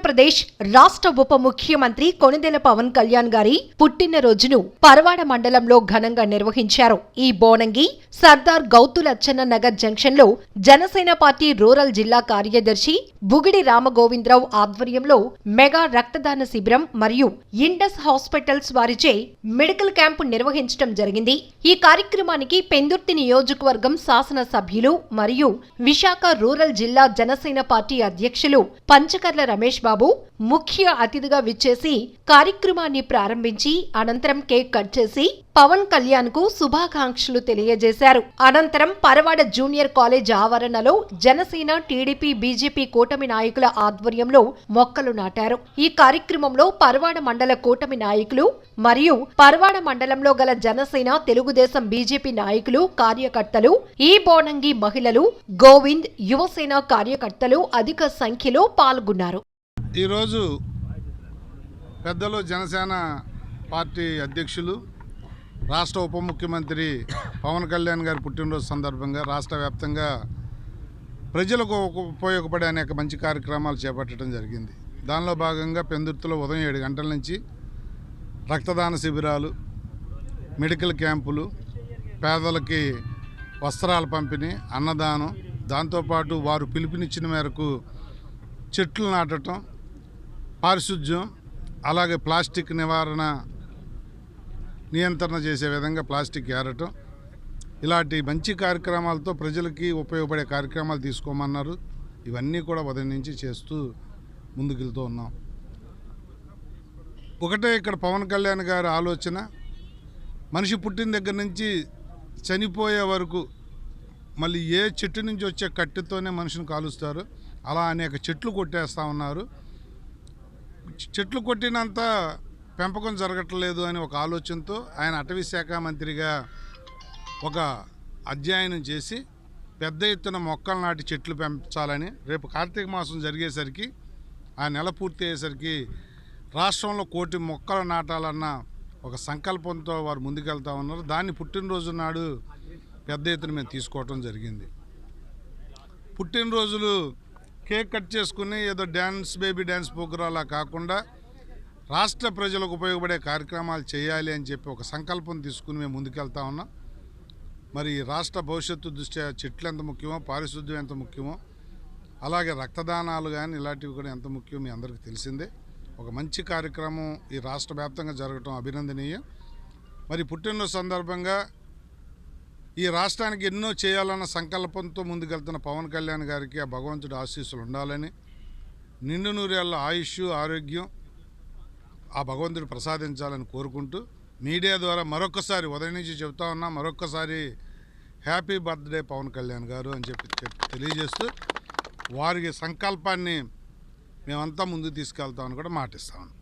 ఆంధ్రప్రదేశ్ రాష్ట్ర ఉప ముఖ్యమంత్రి కొణిదెల పవన్ కళ్యాణ్ గారి పుట్టినరోజును పరవాడ మండలంలో ఘనంగా నిర్వహించారు. ఈ బోనంగి సర్దార్ గౌతులచ్చన్న నగర్ జంక్షన్లో జనసేన పార్టీ రూరల్ జిల్లా కార్యదర్శి బుగిడి రామగోవిందరావు ఆధ్వర్యంలో మెగా రక్తదాన శిబిరం మరియు ఇండస్ హాస్పిటల్స్ వారిచే మెడికల్ క్యాంపు నిర్వహించడం జరిగింది. ఈ కార్యక్రమానికి పెందుర్తి నియోజకవర్గం శాసన సభ్యులు మరియు విశాఖ రూరల్ జిల్లా జనసేన పార్టీ అధ్యక్షులు పంచకర్ల రమేష్ బాబు ముఖ్య అతిథిగా విచ్చేసి కార్యక్రమాన్ని ప్రారంభించి అనంతరం కేక్ కట్ చేసి పవన్ కళ్యాణ్కు శుభాకాంక్షలు తెలియజేశారు. అనంతరం పరవాడ జూనియర్ కాలేజ్ ఆవరణలో జనసేన టీడీపీ బీజేపీ కూటమి నాయకుల ఆధ్వర్యంలో మొక్కలు నాటారు. ఈ కార్యక్రమంలో పరవాడ మండల కూటమి నాయకులు మరియు పరవాడ మండలంలో గల జనసేన తెలుగుదేశం బీజేపీ నాయకులు కార్యకర్తలు ఈ బోనంగి మహిళలు గోవింద్ యువసేన కార్యకర్తలు అధిక సంఖ్యలో పాల్గొన్నారు. ఈరోజు పెద్దలు జనసేన పార్టీ అధ్యక్షులు రాష్ట్ర ఉప ముఖ్యమంత్రి పవన్ కళ్యాణ్ గారి పుట్టినరోజు సందర్భంగా రాష్ట్ర వ్యాప్తంగా ప్రజలకు ఉపయోగపడే అనేక మంచి కార్యక్రమాలు చేపట్టడం జరిగింది. దానిలో భాగంగా పెందుర్తిలో ఉదయం ఏడు గంటల నుంచి రక్తదాన శిబిరాలు మెడికల్ క్యాంపులు పేదలకి వస్త్రాల పంపిణీ అన్నదానం దాంతోపాటు వారు పిలుపునిచ్చిన మేరకు చెట్లు నాటటం పారిశుధ్యం అలాగే ప్లాస్టిక్ నివారణ నియంత్రణ చేసే విధంగా ప్లాస్టిక్ ఏరటం. ఇలాంటి మంచి కార్యక్రమాలతో ప్రజలకి ఉపయోగపడే కార్యక్రమాలు తీసుకోమన్నారు. ఇవన్నీ కూడా ఉదయం నుంచి చేస్తూ ముందుకెళ్తూ ఉన్నాం. ఒకటే ఇక్కడ పవన్ కళ్యాణ్ గారి ఆలోచన. మనిషి పుట్టిన దగ్గర నుంచి చనిపోయే వరకు మళ్ళీ ఏ చెట్టు నుంచి వచ్చే కట్టెతోనే మనిషిని కాలుస్తారు. అలా అనేక చెట్లు కొట్టేస్తూ ఉన్నారు. చెట్లు కొట్టినంత పెంపకం జరగట్లేదు అని ఒక ఆలోచనతో ఆయన అటవీ శాఖ మంత్రిగా ఒక అధ్యయనం చేసి పెద్ద ఎత్తున మొక్కలు నాటి చెట్లు పెంచాలని రేపు కార్తీక మాసం జరిగేసరికి ఆ నెల పూర్తి అయ్యేసరికి రాష్ట్రంలో కోటి మొక్కలు నాటాలన్న ఒక సంకల్పంతో వారు ముందుకెళ్తా ఉన్నారు. దాన్ని పుట్టినరోజు నాడు పెద్ద ఎత్తున మేము తీసుకోవటం జరిగింది. పుట్టినరోజులు కేక్ కట్ చేసుకుని ఏదో డ్యాన్స్ బేబీ డ్యాన్స్ ప్రోగ్రాంలా కాకుండా రాష్ట్ర ప్రజలకు ఉపయోగపడే కార్యక్రమాలు చేయాలి అని చెప్పి ఒక సంకల్పం తీసుకుని మేము ముందుకెళ్తా ఉన్నాం. మరి ఈ రాష్ట్ర భవిష్యత్తు దృష్ట్యా చెట్లు ఎంత ముఖ్యమో పారిశుద్ధ్యం ఎంత ముఖ్యమో అలాగే రక్తదానాలు కానీ ఇలాంటివి కూడా ఎంత ముఖ్యమో మీ అందరికీ తెలిసిందే. ఒక మంచి కార్యక్రమం ఈ రాష్ట్ర వ్యాప్తంగా జరగటం అభినందనీయం. మరి పుట్టినరోజు సందర్భంగా ఈ రాష్ట్రానికి ఎన్నో చేయాలన్న సంకల్పంతో ముందుకెళ్తున్న పవన్ కళ్యాణ్ గారికి ఆ భగవంతుడి ఆశీస్సులు ఉండాలని నిండు నూరేళ్ళ ఆయుష్ ఆరోగ్యం ఆ భగవంతుడు ప్రసాదించాలని కోరుకుంటూ మీడియా ద్వారా మరొకసారి ఉదయం నుంచి చెప్తా ఉన్నా మరొకసారి హ్యాపీ బర్త్డే పవన్ కళ్యాణ్ గారు అని చెప్పి తెలియజేస్తూ వారికి సంకల్పాన్ని మేమంతా ముందుకు తీసుకెళ్తామని కూడా మాటిస్తామని